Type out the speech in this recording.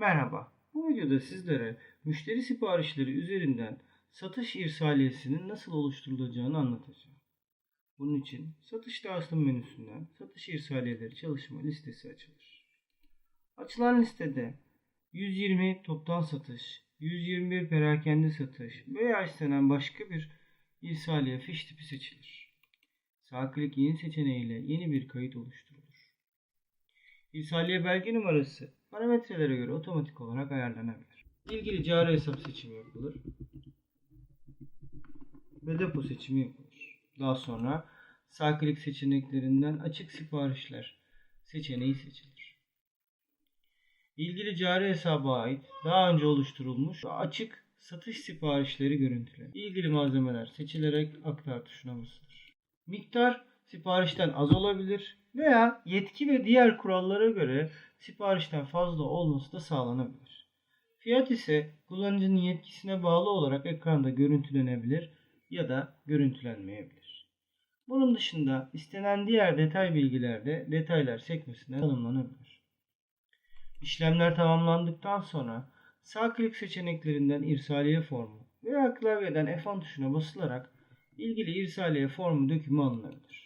Merhaba. Bu videoda sizlere müşteri siparişleri üzerinden satış irsaliyesinin nasıl oluşturulacağını anlatacağım. Bunun için satış dağıtım menüsünden satış irsaliyeleri çalışma listesi açılır. Açılan listede 120 toptan satış, 121 perakende satış veya istenen başka bir irsaliye fiş tipi seçilir. Sağ klik yeni seçeneğiyle yeni bir kayıt oluşturulur. İrsaliye belge numarası parametrelere göre otomatik olarak ayarlanabilir. İlgili cari hesap seçimi yapılır ve depo seçimi yapılır. Daha sonra sağ seçeneklerinden açık siparişler seçeneği seçilir. İlgili cari hesaba ait daha önce oluşturulmuş açık satış siparişleri görüntülenir. İlgili malzemeler seçilerek aktar tuşuna basılır. Miktar siparişten az olabilir veya yetki ve diğer kurallara göre siparişten fazla olması da sağlanabilir. Fiyat ise kullanıcının yetkisine bağlı olarak ekranda görüntülenebilir ya da görüntülenmeyebilir. Bunun dışında istenen diğer detay bilgilerde detaylar sekmesine tanımlanabilir. İşlemler tamamlandıktan sonra sağ klik seçeneklerinden irsaliye formu veya klavyeden F10 tuşuna basılarak ilgili irsaliye formu dökümü alınabilir.